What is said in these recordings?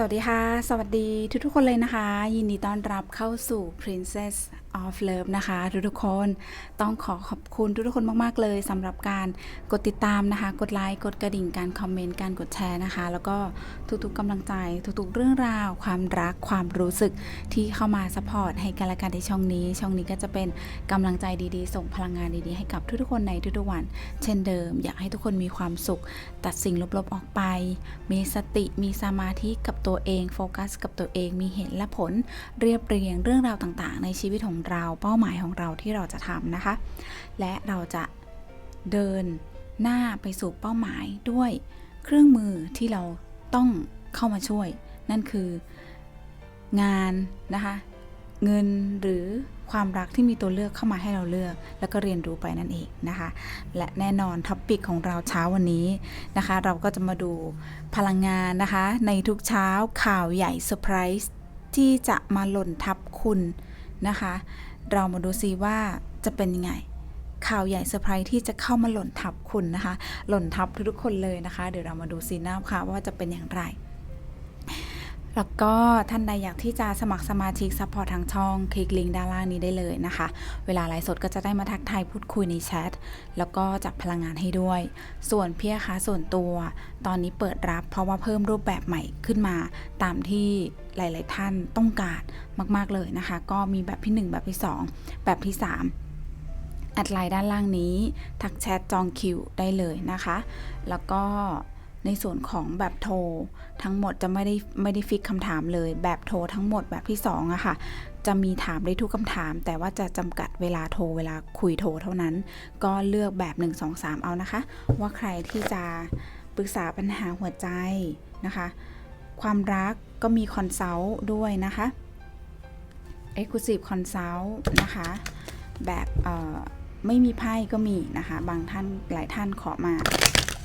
สวัสดีค่ะ สวัสดีทุกๆคนเลยนะคะ ยินดีต้อนรับเข้าสู่ Princess of Love นะคะทุกๆคนต้องขอขอบคุณทุกๆคนมากๆเลยสำหรับการกดติดตามนะคะ กดไลค์กดกระดิ่งการคอมเมนต์การกดแชร์นะคะ แล้วก็ทุกๆกำลังใจทุกๆเรื่องราว ความรักความรู้สึกที่เข้ามาสปอร์ตให้กันและกันในช่องนี้ ช่องนี้ก็จะเป็นกำลังใจดีๆ ส่งพลังงานดีๆให้กับทุกๆคนในทุกๆวัน เช่นเดิม อยากให้ทุกคนมีความสุข ตัดสิ่งลบๆออกไป มีสติมีสมาธิกับตัวเองโฟกัส กับตัวเองมีเหตุและผลเรียบเรียงเรื่องราวต่างๆ ในชีวิตของเราเป้าหมายของเราที่เราจะทำนะคะ และเราจะเดินหน้าไปสู่เป้าหมายด้วยเครื่องมือที่เราต้องเข้ามาช่วย นั่นคืองานนะคะเงินหรือความรักที่มีตัวเลือกเข้ามาให้เราเลือก แล้วก็เรียนรู้ไปนั่นเองนะคะ และแน่นอนท็อปปิกของเราเช้าวันนี้นะคะ เราก็จะมาดูพลังงานนะคะ ในทุกเช้าข่าวใหญ่เซอร์ไพรส์ที่จะมาหล่นทับคุณ นะคะ เรามาดูซิว่าจะเป็นยังไง ข่าวใหญ่เซอร์ไพรส์ที่จะเข้ามาหล่นทับคุณนะคะ หล่นทับทุกๆคนเลยนะคะ เดี๋ยวเรามาดูซีน่าค่ะว่าจะเป็นอย่างไร แล้วก็ท่านใดอยากที่จะสมัครสมาชิกซัพพอร์ตทางช่อง คลิกลิงก์ด้านล่างนี้ได้เลยนะคะ เวลาไลฟ์สดก็จะได้มาทักทายพูดคุยในแชท แล้วก็จับพลังงานให้ด้วย ส่วนเพียคะส่วนตัวตอนนี้เปิดรับเพราะว่าเพิ่มรูปแบบใหม่ขึ้นมา ตามที่หลาย ๆ ท่านต้องการมาก ๆ เลยนะคะ ก็มีแบบที่ 1 แบบที่ 2 แบบที่ 3แอดไลน์ด้านล่างนี้ ทักแชทจองคิวได้เลยนะคะ แล้วก็ ในส่วนของแบบโทรทั้งหมดจะไม่ได้ไม่ได้ฟิกคำถามเลย แบบโทรทั้งหมดแบบที่2อะค่ะ จะมีถามได้ทุกคำถาม แต่ว่าจะจำกัดเวลาโทรเวลาคุยโทรเท่านั้น ก็เลือกแบบ 1 2 3 เอานะคะ ว่าใครที่จะปรึกษาปัญหาหัวใจนะคะ ความรักก็มีคอนซัลท์ด้วยนะคะ Exclusive Consult นะคะ แบบเอ่อไม่มีไพ่ก็มีนะคะ บางท่านหลายท่านขอมา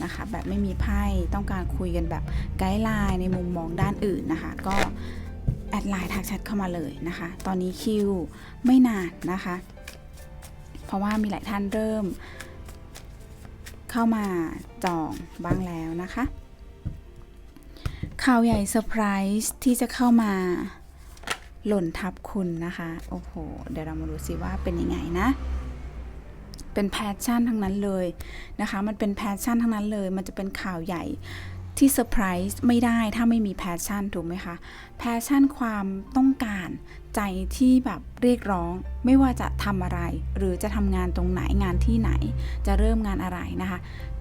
นะคะ แบบไม่มีไพ่ต้องการคุยกันแบบไกด์ไลน์ในมุมมองด้านอื่นนะคะ ก็แอดไลน์ทักแชทเข้ามาเลยนะคะ ตอนนี้คิวไม่นานนะคะ เพราะว่ามีหลายท่านเริ่ม เข้ามาจองบ้างแล้วนะคะ ข่าวใหญ่เซอร์ไพรส์ที่จะเข้ามาหล่นทับคุณนะคะ โอ้โห เดี๋ยวเรามาดูซิว่าเป็นยังไงนะ เป็นแพชชั่นทั้งนั้นเลยนะคะ มันเป็นแพชชั่นทั้งนั้นเลย มันจะเป็นข่าวใหญ่ที่เซอร์ไพรส์ไม่ได้ถ้าไม่มีแพชชั่นถูกไหมคะ แพชชั่นความต้องการใจที่แบบเรียกร้อง ไม่ว่าจะทำอะไร หรือจะทำงานตรงไหนงานที่ไหน จะเริ่มงานอะไรนะคะ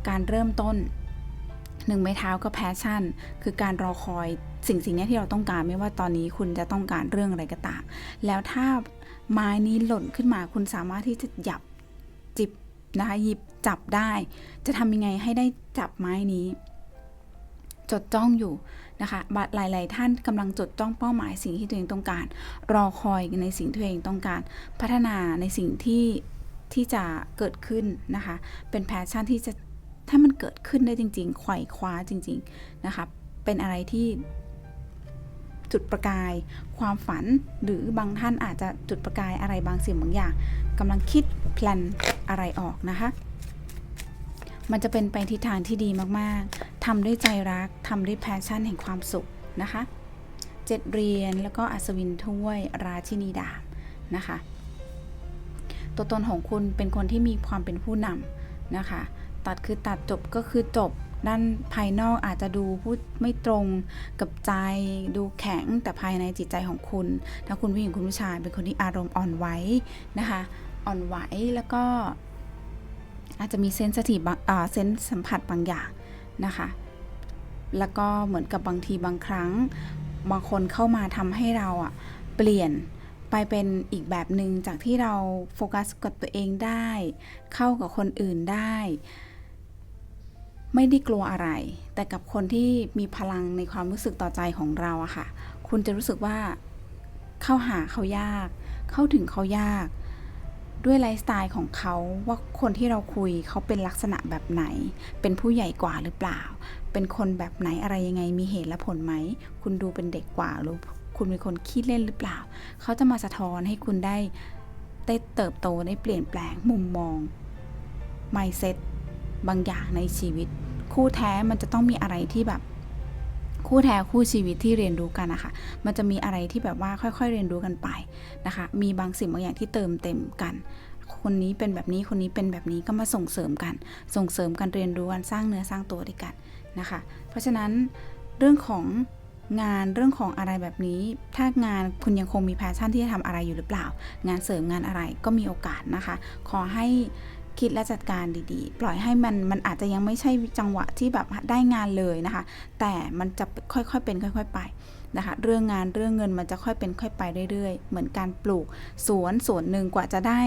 การเริ่มต้นหนึ่งไม้เท้าก็แพชชั่น คือการรอคอยสิ่งสิ่งนี้ที่เราต้องการไม่ว่าตอนนี้คุณจะต้องการเรื่องอะไรก็ตาม แล้วถ้าไม้นี้หล่นขึ้นมาคุณสามารถที่จะหยับ จิบนะคะหยิบจับได้ จะทำยังไงให้ได้จับไม้นี้ จดจ้องอยู่นะคะบัดหลาย ๆ ท่านกำลังจดจ้องเป้าหมายสิ่งที่ตัวเองต้องการ รอคอยในสิ่งที่ตัวเองต้องการ พัฒนาในสิ่งที่ที่จะเกิดขึ้นนะคะ เป็นแพชชั่นที่จะถ้ามันเกิดขึ้นได้จริง ๆ ไขว่คว้าจริง ๆ นะคะ เป็นอะไรที่ จุดประกาย ความฝัน หรือบางท่านอาจจะจุดประกายอะไรบางสิ่งบางอย่างกำลังคิดแพลนอะไรออกนะคะ มันจะเป็นไปทิศทางที่ดีมากๆทำด้วยใจรักทำด้วยแพชชั่นแห่งความสุขนะคะเจ็ดเรียญแล้วก็อัศวินถ้วยราชินีดาบนะคะ ตัวตนของคุณเป็นคนที่มีความเป็นผู้นำนะคะ ตัดคือตัดจบก็คือจบ ด้านภายนอกอาจจะดูพูดไม่ตรงกับใจดูแข็งแต่ภายในจิตใจของคุณถ้าคุณผู้หญิงคุณผู้ชายเป็นคนที่อารมณ์อ่อนไหวนะคะ อ่อนไหวแล้วก็ อาจจะมีเซนสทีฟเซนสัมผัสบางอย่างนะคะ แล้วก็เหมือนกับบางทีบางครั้ง บางคนเข้ามาทำให้เราอะเปลี่ยนไปเป็นอีกแบบหนึ่งจากที่เราโฟกัสกับตัวเองได้ เข้ากับคนอื่นได้ ไม่ได้กลัวอะไร แต่กับคนที่มีพลังในความรู้สึกต่อใจของเราอะค่ะ คุณจะรู้สึกว่าเข้าหาเขายาก เข้าถึงเขายาก ด้วยไลฟ์สไตล์ของเขาว่าคนที่เราคุยเขาเป็นลักษณะแบบไหน เป็นผู้ใหญ่กว่าหรือเปล่า เป็นคนแบบไหนอะไรยังไงมีเหตุและผลไหม คุณดูเป็นเด็กกว่าหรือคุณเป็นคนขี้เล่นหรือเปล่า เขาจะมาสะท้อนให้คุณได้ได้เติบโตได้เปลี่ยนแปลงมุมมอง mindset บางอย่างในชีวิต คู่แท้มันจะต้องมีอะไรที่แบบ คู่แท้คู่ชีวิตที่เรียนรู้กันนะคะมันจะมีอะไรที่แบบว่าค่อยๆ เรียนรู้กันไปนะคะ มีบางสิ่งบางอย่างที่เติมเต็มกันคนนี้เป็นแบบนี้คนนี้เป็นแบบนี้ก็มาส่งเสริมกัน ส่งเสริมกันเรียนรู้กันสร้างเนื้อสร้างตัวด้วยกันนะคะ เพราะฉะนั้นเรื่องของงานเรื่องของอะไรแบบนี้ ถ้างานคุณยังคงมีแพชชั่นที่จะทำอะไรอยู่หรือเปล่า งานเสริมงานอะไรก็มีโอกาสนะคะ ขอให้ คิดและจัดการดีๆ ปล่อยให้มันมันอาจจะยังไม่ใช่จังหวะที่แบบได้งานเลยนะคะ แต่มันจะค่อยๆเป็นค่อย ๆ ไปนะคะ เรื่องงานเรื่องเงินมันจะค่อยเป็นค่อยไปเรื่อยๆ เหมือนการปลูกสวนสวนหนึ่งกว่าจะได้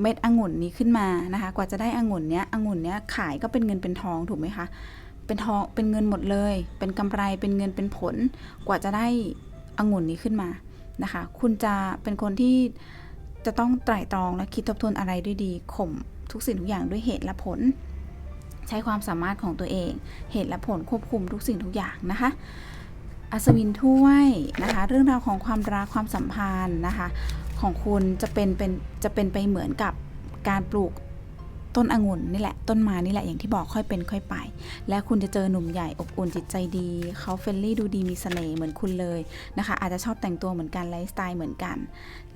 เม็ดองุ่นนี้ขึ้นมานะคะ กว่าจะได้องุ่นเนี้ยองุ่นเนี้ยขายก็เป็นเงินเป็นทองถูกไหมคะเป็นทองเป็นเงินหมดเลย เป็นกำไรเป็นเงินเป็นผล กว่าจะได้องุ่นนี้ขึ้นมานะคะ คุณจะเป็นคนที่จะต้องไตร่ตรองและคิดทบทวนอะไรด้วยดีข่ม ทุกสิ่งทุกอย่างด้วยเหตุและผล ใช้ความสามารถของตัวเอง เหตุและผลควบคุมทุกสิ่งทุกอย่างนะคะอัศวินถ้วยนะคะ เรื่องราวของความรักความสัมพันธ์นะคะ ของคุณจะเป็นเป็นจะเป็นไปเหมือนกับการปลูกต้นองุ่นนี่แหละต้นไม้นี่แหละอย่างที่บอกค่อยเป็นค่อยไป และคุณจะเจอหนุ่มใหญ่อบอุ่นจิตใจดีเขาเฟรนลี่ดูดีมีเสน่ห์เหมือนคุณเลยนะคะ อาจจะชอบแต่งตัวเหมือนกันไลฟ์สไตล์เหมือนกัน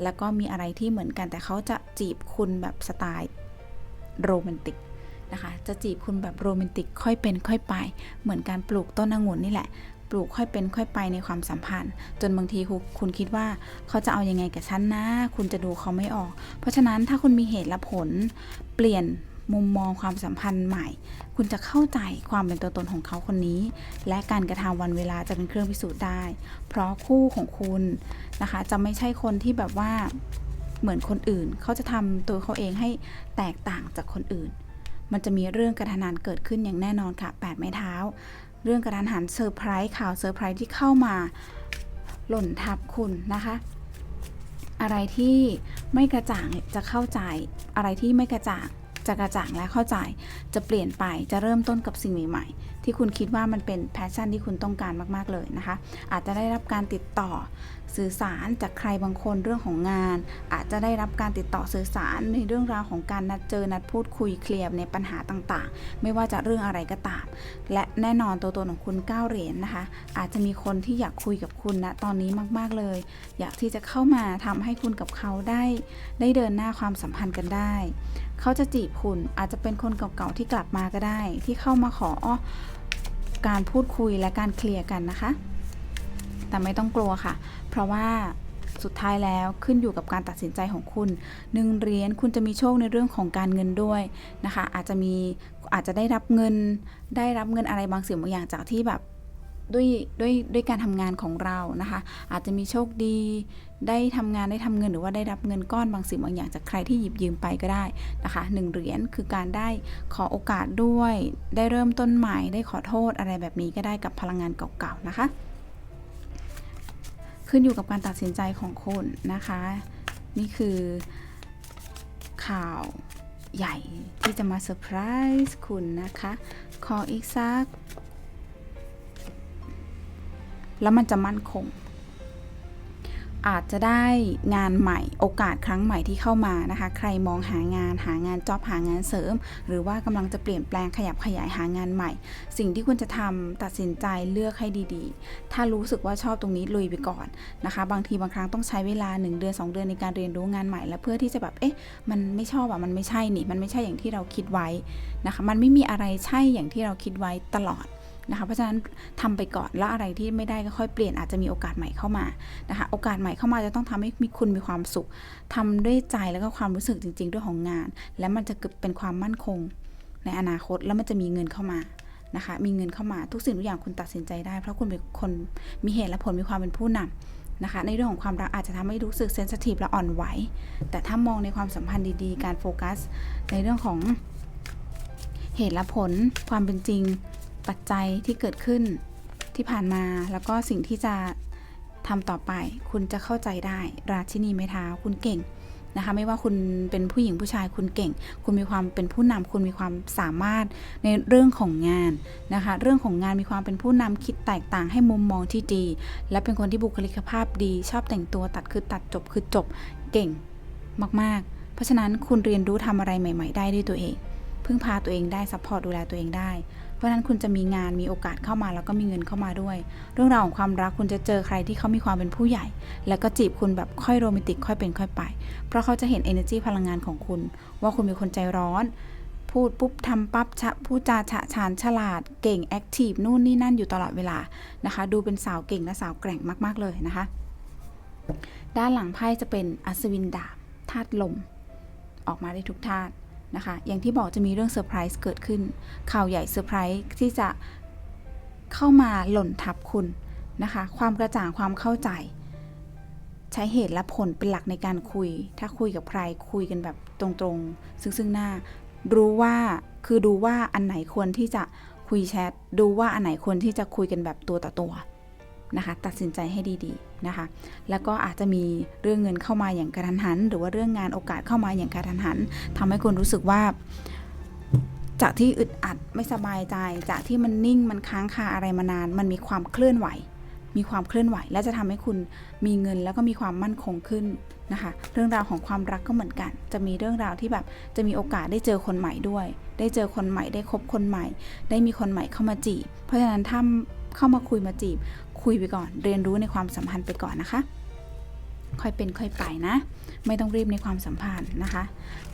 แล้วก็มีอะไรที่เหมือนกันแต่เขาจะจีบคุณแบบสไตล์ โรแมนติกนะคะ จะจีบคุณแบบโรแมนติกค่อยเป็นค่อยไป เหมือนการปลูกต้นองุ่นนี่แหละ ปลูกค่อยเป็นค่อยไปในความสัมพันธ์ จนบางทีคุณคิดว่าเขาจะเอาอยังไงกับฉันนะ คุณจะดูเขาไม่ออก เพราะฉะนั้นถ้าคุณมีเหตุและผลเปลี่ยนมุมมองความสัมพันธ์ใหม่ คุณจะเข้าใจความเป็นตัวตนของเขาคนนี้ และการกระทำวันเวลาจะเป็นเครื่องพิสูจน์ได้ เพราะคู่ของคุณนะคะ จะไม่ใช่คนที่แบบว่า เหมือนคนอื่น เขาจะทำตัวเขาเองให้แตกต่างจากคนอื่น มันจะมีเรื่องกระทานานเกิดขึ้นอย่างแน่นอนค่ะแปดไม้เท้า เรื่องกระทันหันเซอร์ไพรส์ข่าวเซอร์ไพรส์ที่เข้ามาหล่นทับคุณนะคะ อะไรที่ไม่กระจ่างจะเข้าใจ อะไรที่ไม่กระจ่าง จะกระจ่างและเข้าใจ จะเปลี่ยนไปจะเริ่มต้นกับสิ่งใหม่ๆ ที่คุณคิดว่ามันเป็นแพชชั่นที่คุณต้องการมากๆเลยนะคะ อาจจะได้รับการติดต่อสื่อสารจากใครบางคนเรื่องของงาน อาจจะได้รับการติดต่อสื่อสารในเรื่องราวของการนัดเจอนัดพูดคุยเคลียร์ในปัญหาต่างๆ ไม่ว่าจะเรื่องอะไรก็ตาม และแน่นอนตัวตนของคุณก้าวเหรียญนะคะ อาจจะมีคนที่อยากคุยกับคุณนะตอนนี้มากๆเลย อยากที่จะเข้ามาทำให้คุณกับเขาได้ ได้เดินหน้าความสัมพันธ์กันได้ เขาจะจีบคุณอาจจะเป็นคนเก่าๆที่กลับมาก็ได้ ที่เข้ามาขอการพูดคุยและการเคลียร์กันนะคะ แต่ไม่ต้องกลัวค่ะ เพราะว่าสุดท้ายแล้วขึ้นอยู่กับการตัดสินใจของคุณหนึ่งเหรียญคุณจะมีโชคในเรื่องของการเงินด้วยนะคะ อาจจะมีอาจจะได้รับเงิน ได้รับเงินอะไรบางสิ่งบางอย่างจากที่แบบ ด้วยด้วยด้วยการทำงานของเรานะคะ อาจจะมีโชคดี ได้ทำงานได้ทำเงินหรือว่าได้รับเงินก้อนบางสิ่งบางอย่างจากใครที่หยิบยืมไปก็ได้นะคะหนึ่งเหรียญคือการได้ขอโอกาสด้วย ได้เริ่มต้นใหม่ได้ขอโทษอะไรแบบนี้ก็ได้กับพลังงานเก่าๆนะคะ ขึ้นอยู่กับการตัดสินใจของคุณนะคะ นี่คือข่าวใหญ่ที่จะมาเซอร์ไพรส์คุณนะคะ ขออีกสัก แล้วมันจะมั่นคง อาจจะได้งานใหม่โอกาสครั้งใหม่ที่เข้ามานะคะ ใครมองหางานหางานจ็อบหางานเสริม หรือว่ากำลังจะเปลี่ยนแปลงขยับขยายหางานใหม่ สิ่งที่คุณจะทำตัดสินใจเลือกให้ดีๆ ถ้ารู้สึกว่าชอบตรงนี้ลุยไปก่อนนะคะ บางทีบางครั้งต้องใช้เวลา 1 เดือน 2 เดือนในการเรียนรู้งานใหม่ และเพื่อที่จะแบบเอ๊ะมันไม่ชอบอะมันไม่ใช่นี่มันไม่ใช่อย่างที่เราคิดไว้นะคะ มันไม่มีอะไรใช่อย่างที่เราคิดไว้ตลอด นะคะเพราะฉะนั้นทำไปก่อนแล้วอะไรที่ไม่ได้ก็ค่อยเปลี่ยนอาจจะมีโอกาสใหม่เข้ามานะคะโอกาสใหม่เข้ามาจะต้องทำให้มีคุณมีความสุขทำด้วยใจแล้วก็ความรู้สึกจริง ๆ ด้วยของงาน และมันจะเกิดเป็นความมั่นคง ในอนาคตแล้วมันจะมีเงินเข้ามานะคะมีเงินเข้ามาทุกสิ่งทุกอย่างคุณตัดสินใจได้ เพราะคุณเป็นคนมีเหตุและผลมีความเป็นผู้นำนะคะในเรื่องของความรักอาจจะทำให้รู้สึกเซนสทีฟและอ่อนไหว แต่ถ้ามองในความสัมพันธ์ดีๆ การโฟกัส ในเรื่องของเหตุและผลความเป็นจริง ปัจจัยที่เกิดขึ้นที่ผ่านมา แล้วก็สิ่งที่จะทำต่อไป คุณจะเข้าใจได้ ราชินีไม้เท้าคุณเก่งนะคะ ไม่ว่าคุณเป็นผู้หญิงผู้ชายคุณเก่ง คุณมีความเป็นผู้นำคุณมีความสามารถในเรื่องของงานนะคะ เรื่องของงานมีความเป็นผู้นำคิดแตกต่างให้มุมมองที่ดี และเป็นคนที่บุคลิกภาพดี ชอบแต่งตัวตัดคือตัดจบคือจบเก่งมากๆ เพราะฉะนั้นคุณเรียนรู้ทำอะไรใหม่ ๆ ได้ด้วยตัวเอง พึ่งพาตัวเองได้ซัพพอร์ตดูแลตัวเองได้ ราะฉะนั้นคุณจะมีงานมีโอกาสเข้ามาแล้วก็มีเงินเข้ามาด้วย เรื่องราวของความรักคุณจะเจอใครที่เขามีความเป็นผู้ใหญ่ แล้วก็จีบคุณแบบค่อยโรแมนติกค่อยเป็นค่อยไป เพราะเขาจะเห็น energy พลังงานของคุณ ว่าคุณเป็นคนใจร้อน พูดปุ๊บทำปั๊บชะพูดจาฉะฉานฉลาดเก่งแอคทีฟนู่นนี่นั่นอยู่ตลอดเวลานะคะ ดูเป็นสาวเก่งและสาวแกร่งมากๆเลยนะคะ ด้านหลังไพ่จะเป็นอัศวินดาบธาตุลม ออกมาได้ทุกธาตุ นะคะ อย่างที่บอกจะมีเรื่องเซอร์ไพรส์เกิดขึ้น ข่าวใหญ่เซอร์ไพรส์ที่จะเข้ามาหล่นทับคุณนะคะ ความกระจ่างความเข้าใจ ใช้เหตุและผลเป็นหลักในการคุย ถ้าคุยกับใครคุยกันแบบตรงๆ ซึ่งซึ่งหน้า รู้ว่าคือดูว่าอันไหนควรที่จะคุยแชท ดูว่าอันไหนควรที่จะคุยกันแบบตัวต่อตัว นะคะ ตัดสินใจให้ดีๆนะคะ แล้วก็อาจจะมีเรื่องเงินเข้ามาอย่างกระทันหัน หรือว่าเรื่องงานโอกาสเข้ามาอย่างกระทันหันทำให้คุณรู้สึกว่า จากที่อึดอัดไม่สบายใจ จากที่มันนิ่งมันค้างคาอะไรมานาน มันมีความเคลื่อนไหว มีความเคลื่อนไหว และจะทำให้คุณมีเงินแล้วก็มีความมั่นคงขึ้นนะคะ เรื่องราวของความรักก็เหมือนกัน จะมีเรื่องราวที่แบบจะมีโอกาสได้เจอคนใหม่ด้วย ได้เจอคนใหม่ได้คบคนใหม่ ได้มีคนใหม่เข้ามาจีบเพราะฉะนั้นถ้า เข้ามาคุยมาจีบ คุยไปก่อน เรียนรู้ในความสัมพันธ์ไปก่อนนะคะ ค่อยเป็นค่อยไปนะ ไม่ต้องรีบในความสัมพันธ์นะคะ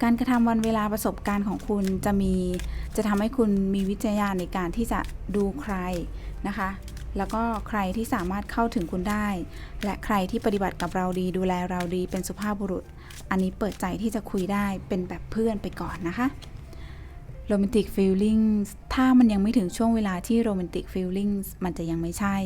การกระทำวันเวลาประสบการณ์ของคุณจะมีจะทำให้คุณมีวิจารณญาณในการที่จะดูใครนะคะ แล้วก็ใครที่สามารถเข้าถึงคุณได้ และใครที่ปฏิบัติกับเราดีดูแลเราดีเป็นสุภาพบุรุษ อันนี้เปิดใจที่จะคุยได้เป็นแบบเพื่อนไปก่อนนะคะ โรแมนติกฟีลลิ่งถ้ามันยังไม่ถึงช่วงเวลาที่โรแมนติกฟีลลิ่งมันจะยังไม่ใช่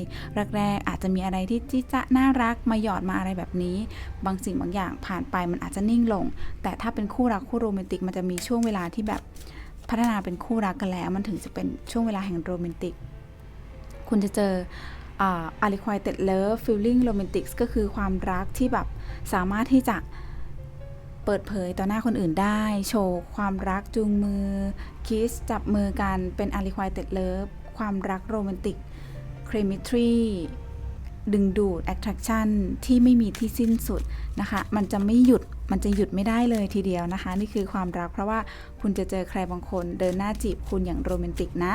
แรกๆอาจจะมีอะไรที่ที่จะน่ารักมาหยอดมาอะไรแบบนี้ บางสิ่งบางอย่างผ่านไปมันอาจจะนิ่งลง แต่ถ้าเป็นคู่รักคู่โรแมนติกมันจะมีช่วงเวลาที่แบบพัฒนาเป็นคู่รักกันแล้ว มันถึงจะเป็นช่วงเวลาแห่งโรแมนติก คุณจะเจออา unrequited love feeling romantics ก็คือความรักที่แบบสามารถที่จะ เปิดเผยต่อหน้าคนอื่นได้ โชว์ความรักจูงมือ คิสจับมือกันเป็น unrequited love ความรักโรแมนติก chemistry ดึงดูด attraction ที่ไม่มีที่สิ้นสุดนะคะ มันจะไม่หยุด มันจะหยุดไม่ได้เลยทีเดียวนะคะ นี่คือความรัก เพราะว่าคุณจะเจอใครบางคนเดินหน้าจีบคุณอย่างโรแมนติกนะ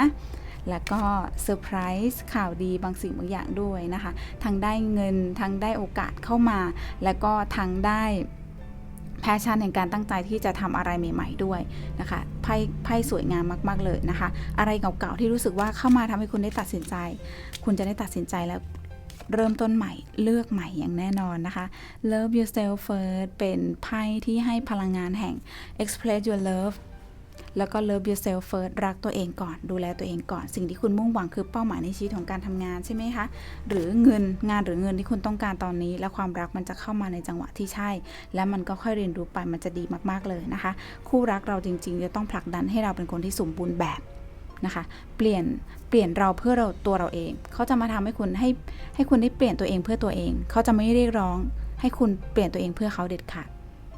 แล้วก็เซอร์ไพรส์ข่าวดีบางสิ่งบางอย่างด้วยนะคะ ทั้งได้เงิน ทั้งได้โอกาสเข้ามา แล้วก็ทั้งได้ แพชชั่นแห่งการตั้งใจที่จะทำอะไรใหม่ ๆ ด้วยนะคะไพ่ไพ่สวยงามมากๆเลยนะคะ อะไรเก่าๆที่รู้สึกว่าเข้ามาทำให้คุณได้ตัดสินใจ คุณจะได้ตัดสินใจแล้วเริ่มต้นใหม่เลือกใหม่อย่างแน่นอนนะคะ Love yourself first เป็นไพ่ที่ให้พลังงานแห่ง express your love แล้วก็ love yourself first รักตัวเองก่อน ดูแลตัวเองก่อน สิ่งที่คุณมุ่งหวังคือเป้าหมายในชีวิตของการทำงานใช่ไหมคะ หรือเงินงานหรือเงินที่คุณต้องการตอนนี้ และความรักมันจะเข้ามาในจังหวะที่ใช่ และมันก็ค่อยเรียนรู้ไปมันจะดีมากๆเลยนะคะ คู่รักเราจริง ๆ จะต้องผลักดันให้เราเป็นคนที่สมบูรณ์แบบนะคะเปลี่ยนเปลี่ยนเราเพื่อเราตัวเราเอง เขาจะมาทำให้คุณให้ให้คุณได้เปลี่ยนตัวเองเพื่อตัวเอง เขาจะไม่เรียกร้อง ให้คุณเปลี่ยนตัวเองเพื่อเขาเด็ดขาด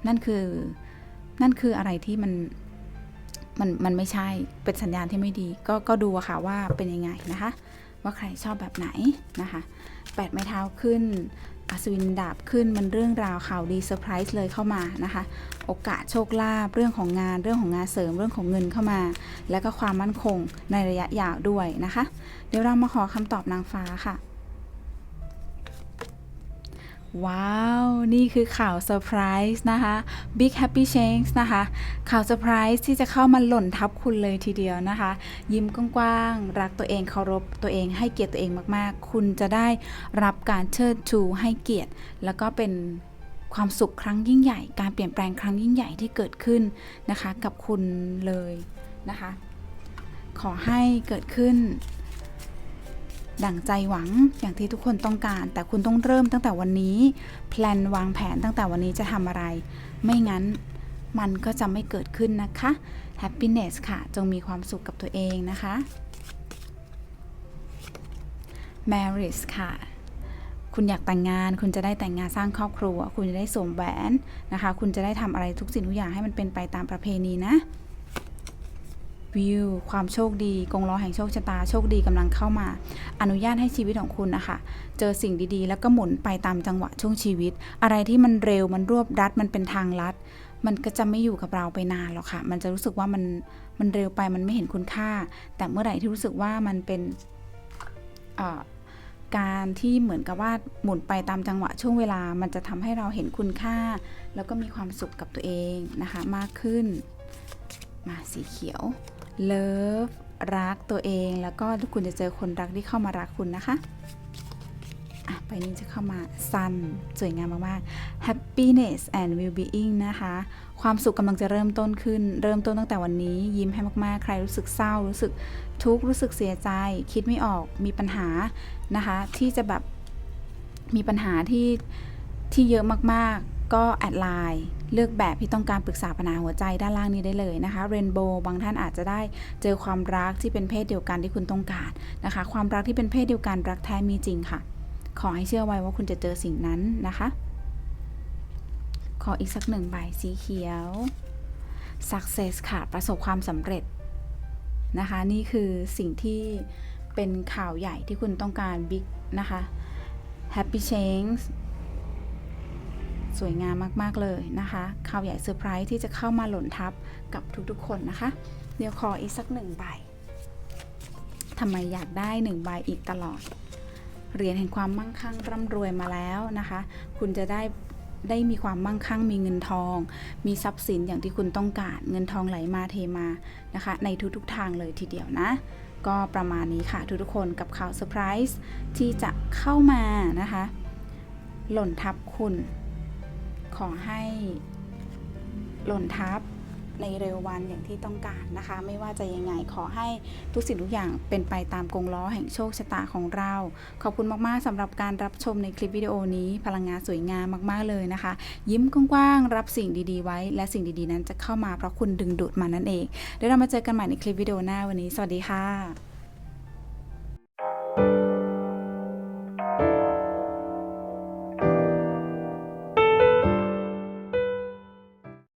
นั่นคือนั่นคืออะไรที่มัน มันมันไม่ใช่เป็นสัญญาณที่ไม่ดี ก็ก็ดูอะค่ะว่าเป็นยังไงนะคะ ว่าใครชอบแบบไหนนะคะแปดไม้เท้าขึ้นอัศวินดาบขึ้นมันเรื่องราวข่าวดีเซอร์ไพรส์เลยเข้ามานะคะ โอกาสโชคลาภเรื่องของงานเรื่องของงานเสริมเรื่องของเงินเข้ามา แล้วก็ความมั่นคงในระยะยาวด้วยนะคะ เดี๋ยวเรามาขอคำตอบนางฟ้าค่ะ ว้าว นี่คือข่าวเซอร์ไพรส์นะคะ Big Happy Change นะคะ ข่าวเซอร์ไพรส์ที่จะเข้ามาหล่นทับคุณเลยทีเดียวนะคะ ยิ้มกว้างๆ รักตัวเองเคารพตัวเองให้เกียรติตัวเองมากๆ คุณจะได้รับการเชิดชูให้เกียรติ แล้วก็เป็นความสุขครั้งยิ่งใหญ่ การเปลี่ยนแปลงครั้งยิ่งใหญ่ที่เกิดขึ้นนะคะ กับคุณเลยนะคะ ขอให้เกิดขึ้น ดั่งใจหวังอย่างที่ทุกคนต้องการ แต่คุณต้องเริ่มตั้งแต่วันนี้ แพลนวางแผนตั้งแต่วันนี้จะทำอะไร ไม่งั้นมันก็จะไม่เกิดขึ้นนะคะ happiness ค่ะ จงมีความสุขกับตัวเองนะคะ marriage ค่ะ คุณอยากแต่งงาน คุณจะได้แต่งงานสร้างครอบครัว คุณจะได้สวมแหวนนะคะ คุณจะได้ทำอะไรทุกสิ่งทุกอย่างให้มันเป็นไปตามประเพณีนะ วิวความโชคดีกงล้อแห่งโชคชะตาโชคดีกำลังเข้ามา อนุญาตให้ชีวิตของคุณนะคะเจอสิ่งดีๆ แล้วก็หมุนไปตามจังหวะช่วงชีวิต อะไรที่มันเร็วมันรวบรัดมันเป็นทางลัด มันก็จะไม่อยู่กับเราไปนานหรอกค่ะ มันจะรู้สึกว่ามันมันเร็วไปมันไม่เห็นคุณค่า แต่เมื่อไหร่ที่รู้สึกว่ามันเป็นการที่เหมือนกับว่าหมุนไปตามจังหวะช่วงเวลา มันจะทำให้เราเห็นคุณค่า แล้วก็มีความสุขกับตัวเองนะคะมากขึ้น มาสีเขียว เลิฟรักตัวเองแล้วก็ทุกคุณจะเจอคนรักที่เข้ามารักคุณนะคะอะไปนี้จะเข้ามา sun สวยงามมากๆ happiness and well-being นะคะ ความสุขกำลังจะเริ่มต้นขึ้น เริ่มต้นตั้งแต่วันนี้ ยิ้มให้มากๆ ใครรู้สึกเศร้า รู้สึกทุกข์รู้สึกเสียใจ คิดไม่ออกมีปัญหานะคะ ที่จะแบบมีปัญหาที่ที่เยอะมากๆ ก็แอดไลน์เลือกแบบที่ต้องการปรึกษาปัญหาหัวใจด้านล่างนี้ได้เลยนะคะเรนโบว์บางท่านอาจจะได้เจอความรักที่เป็นเพศเดียวกันที่คุณต้องการนะคะ ความรักที่เป็นเพศเดียวกันรักแท้มีจริงค่ะ ขอให้เชื่อไว้ว่าคุณจะเจอสิ่งนั้นนะคะ ขออีกสักหนึ่งใบสีเขียว success ค่ะ ประสบความสำเร็จนะคะ นี่คือสิ่งที่เป็นข่าวใหญ่ที่คุณต้องการ big นะคะ happy change สวยงามมากๆเลยนะคะข่าวใหญ่เซอร์ไพรส์ที่จะเข้ามาหล่นทับกับทุกๆคนนะคะ เดี๋ยวขออีกสักหนึ่งใบทำไมอยากได้หนึ่งใบอีกตลอดเหรียญแห่งความมั่งคั่งร่ำรวยมาแล้วนะคะ คุณจะได้ได้มีความมั่งคั่งมีเงินทอง มีทรัพย์สินอย่างที่คุณต้องการเงินทองไหลมาเทมานะคะ ในทุกๆทางเลยทีเดียวนะ ก็ประมาณนี้ค่ะทุกๆคนกับข่าวเซอร์ไพรส์ที่จะเข้ามานะคะ หล่นทับคุณ ขอให้หล่นทับในเร็ววันอย่างที่ต้องการนะคะ ไม่ว่าจะยังไงขอให้ทุกสิ่งทุกอย่างเป็นไปตามกงล้อแห่งโชคชะตาของเรา ขอบคุณมาก ๆสำหรับการรับชมในคลิปวิดีโอนี้ พลังงานสวยงามมาก ๆ เลยนะคะ ยิ้มกว้าง ๆ รับสิ่งดี ๆ ไว้ และสิ่งดี ๆ นั้นจะเข้ามาเพราะคุณดึงดูดมานั่นเองเดี๋ยวเรามาเจอกันใหม่ในคลิปวิดีโอหน้าวันนี้ สวัสดีค่ะ